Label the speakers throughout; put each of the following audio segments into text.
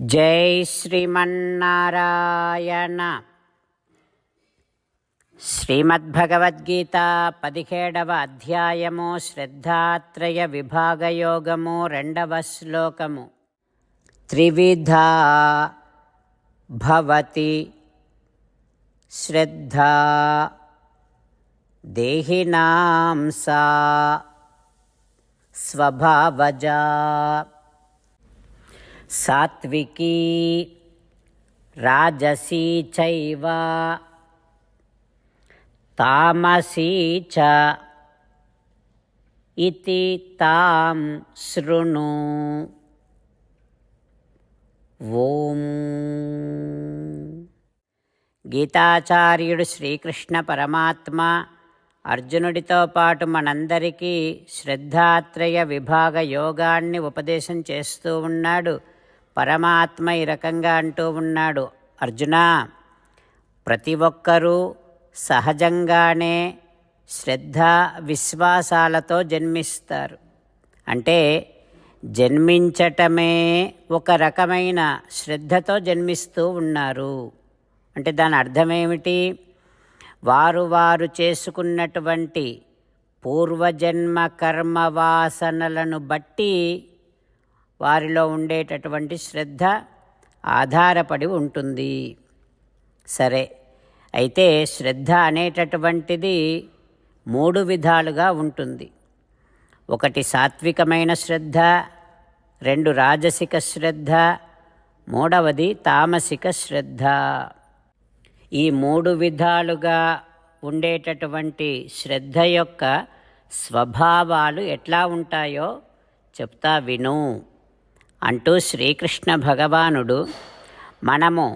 Speaker 1: జై శ్రీమన్నారాయణ. శ్రీమద్భగవద్గీత పదిహేడవ అధ్యాయము శ్రద్ధాత్రయ విభాగయోగము రెండవ శ్లోకము. త్రివిధ భవతి శ్రద్ధా దేహినాం సా స్వభావజా సాత్వికీ రాజసీ చైవ తామసీ చ ఇతి తాం శృణు. ఓం. గీతాచార్యుడు శ్రీకృష్ణ పరమాత్మ అర్జునుడితో పాటు మనందరికీ శ్రద్ధాత్రయ విభాగ యోగాన్ని ఉపదేశం చేస్తూ ఉన్నాడు. పరమాత్మ ఈ రకంగా అంటూ ఉన్నాడు. అర్జున ప్రతి ఒక్కరూ సహజంగానే శ్రద్ధ విశ్వాసాలతో జన్మిస్తారు. అంటే జన్మించటమే ఒక రకమైన శ్రద్ధతో జన్మిస్తూ ఉన్నారు. అంటే దాని అర్థమేమిటి? వారు వారు చేసుకున్నటువంటి పూర్వజన్మ కర్మ వాసనలను బట్టి వారిలో ఉండేటటువంటి శ్రద్ధ ఆధారపడి ఉంటుంది. సరే అయితే శ్రద్ధ అనేటటువంటిది మూడు విధాలుగా ఉంటుంది. ఒకటి సాత్వికమైన శ్రద్ధ రెండు రాజసిక శ్రద్ధ మూడవది తామసిక శ్రద్ధ. ఈ మూడు విధాలుగా ఉండేటటువంటి శ్రద్ధ యొక్క స్వభావాలు ఎట్లా ఉంటాయో చెప్తా విను. అంటూ శ్రీకృష్ణ భగవానుడు మనము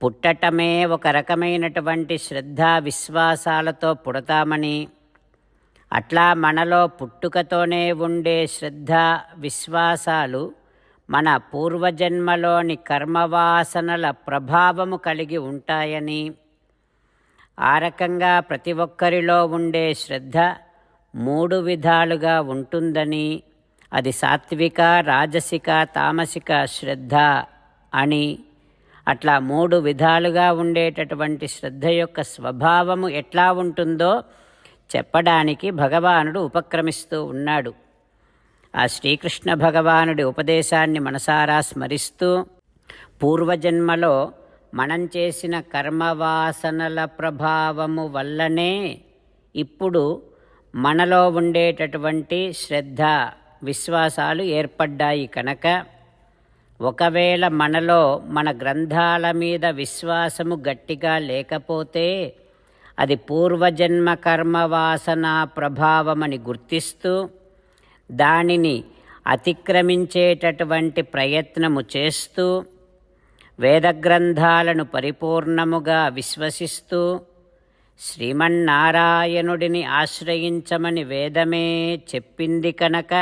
Speaker 1: పుట్టటమే ఒక రకమైనటువంటి శ్రద్ధా విశ్వాసాలతో పుడతామని అట్లా మనలో పుట్టుకతోనే ఉండే శ్రద్ధ విశ్వాసాలు మన పూర్వజన్మలోని కర్మవాసనల ప్రభావము కలిగి ఉంటాయని ఆ రకంగా ప్రతి ఒక్కరిలో ఉండే శ్రద్ధ మూడు విధాలుగా ఉంటుందని అది సాత్విక రాజసిక తామసిక శ్రద్ధ అని. అట్లా మూడు విధాలుగా ఉండేటటువంటి శ్రద్ధ యొక్క స్వభావము ఎట్లా ఉంటుందో చెప్పడానికి భగవానుడు ఉపక్రమిస్తూ ఉన్నాడు. ఆ శ్రీకృష్ణ భగవానుడి ఉపదేశాన్ని మనసారా స్మరిస్తూ పూర్వజన్మలో మనం చేసిన కర్మవాసనల ప్రభావము వల్లనే ఇప్పుడు మనలో ఉండేటటువంటి శ్రద్ధ విశ్వాసాలు ఏర్పడ్డాయి కనుక ఒకవేళ మనలో మన గ్రంథాల మీద విశ్వాసము గట్టిగా లేకపోతే అది పూర్వజన్మ కర్మవాసన ప్రభావమని గుర్తిస్తూ దానిని అతిక్రమించేటటువంటి ప్రయత్నము చేస్తూ వేదగ్రంథాలను పరిపూర్ణముగా విశ్వసిస్తూ శ్రీమన్నారాయణుడిని ఆశ్రయించమని వేదమే చెప్పింది కనుక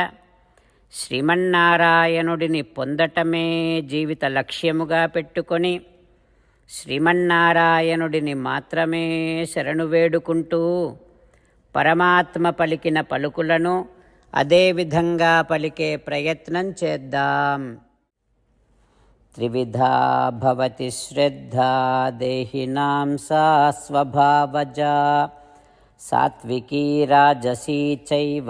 Speaker 1: శ్రీమన్నారాయణుడిని పొందటమే జీవిత లక్ష్యముగా పెట్టుకొని శ్రీమన్నారాయణుడిని మాత్రమే శరణు వేడుకుంటూ పరమాత్మ పలికిన పలుకులను అదేవిధంగా పలికే ప్రయత్నం చేద్దాం. త్రివిధా భవతి శ్రద్ధా దేహినాం సా స్వభావజా సాత్వికీ రాజసీ చైవ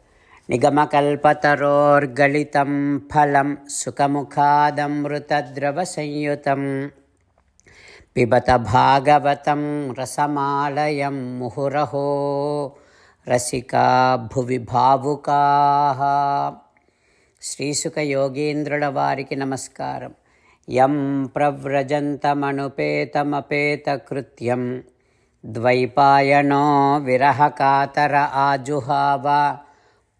Speaker 1: నిగమకల్పతరోర్గళితం ఫలం సుఖముఖాదమృతద్రవసంయుతం పిబత భాగవతం రసమాలయం ముహురహో రసికా భువి భావుకా. శ్రీసుఖ యోగీంద్రుల వారికి నమస్కారం. యం ప్రవ్రజంతమనుపేతమపేతకృత్యం. ద్వైపాయనో విరహకాతర ఆజుహావ.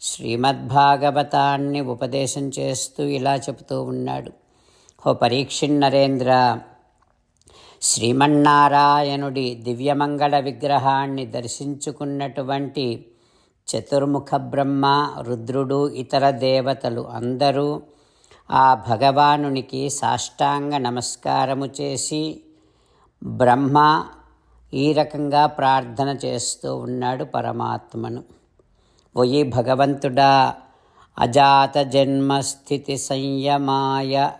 Speaker 1: శ్రీమద్భాగవతాన్ని ఉపదేశం చేస్తూ ఇలా చెబుతూ ఉన్నాడు. ఓ పరీక్షిన్నరేంద్ర శ్రీమన్నారాయణుడి దివ్యమంగళ విగ్రహాన్ని దర్శించుకున్నటువంటి చతుర్ముఖ బ్రహ్మ రుద్రుడు ఇతర దేవతలు అందరూ ఆ భగవానునికి సాష్టాంగ నమస్కారము చేసి బ్రహ్మ ఈ రకంగా ప్రార్థన చేస్తూ ఉన్నాడు పరమాత్మను. ఒయి భగవంతుడా అజాత జన్మస్థితి సంయమాయ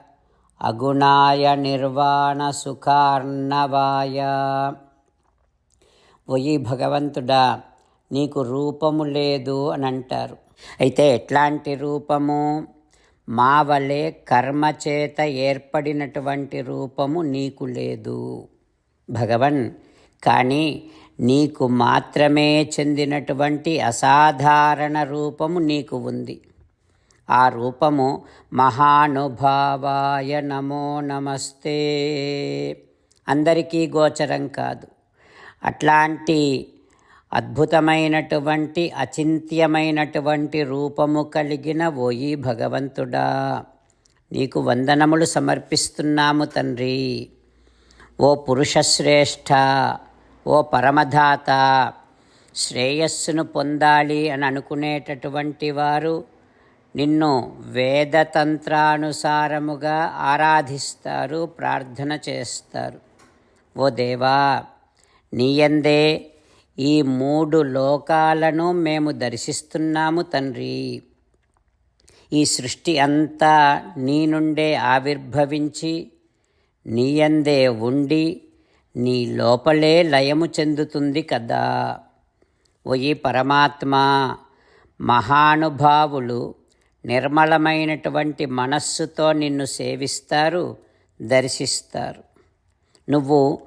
Speaker 1: అగుణాయ నిర్వాణ సుఖార్ణవాయ. ఒయి భగవంతుడా నీకు రూపము లేదు అని అంటారు అయితే ఎట్లాంటి రూపము? మా వలె కర్మ చేత ఏర్పడినటువంటి రూపము నీకు లేదు. భగవన్ కానీ నీకు మాత్రమే చెందినటువంటి అసాధారణ రూపము నీకు ఉంది. ఆ రూపము మహానుభావాయ నమో నమస్తే. అందరికీ గోచరం కాదు. అట్లాంటి అద్భుతమైనటువంటి అచింత్యమైనటువంటి రూపము కలిగిన ఓయి భగవంతుడా. నీకు వందనములు సమర్పిస్తున్నాము తండ్రి. ఓ పురుషశ్రేష్ఠ. ఓ పరమధాత శ్రేయస్సును పొందాలి అని అనుకునేటటువంటి వారు నిన్ను వేదతంత్రానుసారముగా ఆరాధిస్తారు ప్రార్థన చేస్తారు. ఓ దేవా నీయందే ఈ మూడు లోకాలను మేము దర్శిస్తున్నాము తండ్రి. ఈ సృష్టి అంతా నీ నుండే ఆవిర్భవించి నీయందే ఉండి నీ లోపలే లయము చెందుతుంది కదా. ఓ పరమాత్మా పరమాత్మ మహానుభావులు నిర్మలమైనటువంటి మనస్సుతో నిన్ను సేవిస్తారు దర్శిస్తారు. నువ్వు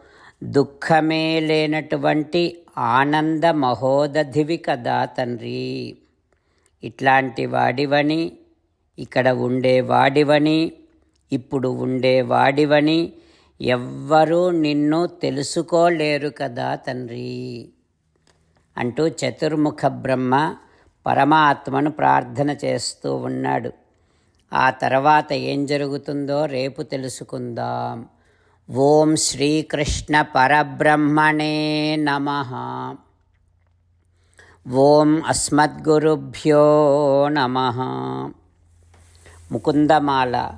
Speaker 1: దుఃఖమే లేనటువంటి ఆనంద మహోదధివి కదా తండ్రి. ఇట్లాంటి వాడివని ఇక్కడ ఉండే వాడివని ఇప్పుడు ఉండే వాడివని ఎవ్వరూ నిన్ను తెలుసుకోలేరు కదా తండ్రి అంటూ చతుర్ముఖ బ్రహ్మ పరమాత్మను ప్రార్థన చేస్తూ ఉన్నాడు. ఆ తర్వాత ఏం జరుగుతుందో రేపు తెలుసుకుందాం. ఓం శ్రీకృష్ణ పరబ్రహ్మణే నమ. ఓం అస్మద్గురుభ్యో నమ. ముకుందమాల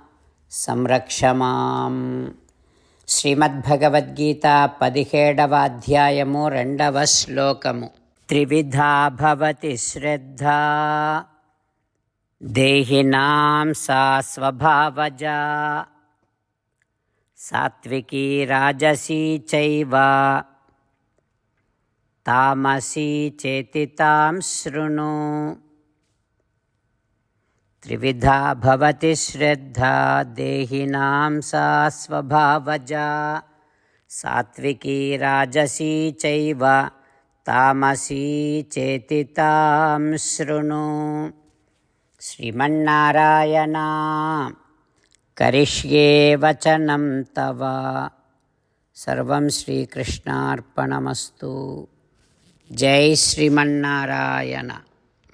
Speaker 1: సంరక్ష మాం. శ్రీమద్భగవద్గీత పదిహేడవ అధ్యాయము రెండవ శ్లోకము. త్రివిధా భవతి శ్రద్ధ. దేహినాం సా స్వభావజ. సాత్వికీ రాజసీ చైవ. తామసీ చేతి తాం శృణు. त्रिविधा भवति श्रद्धा देहिनां सा स्वभावजा सात्विकी राजसी चैव तामसी चेति तां शृणु श्रीमन्नारायणा करिष्ये वचनं तव सर्वं श्रीकृष्णार्पणमस्तु जय श्रीमन्नारायण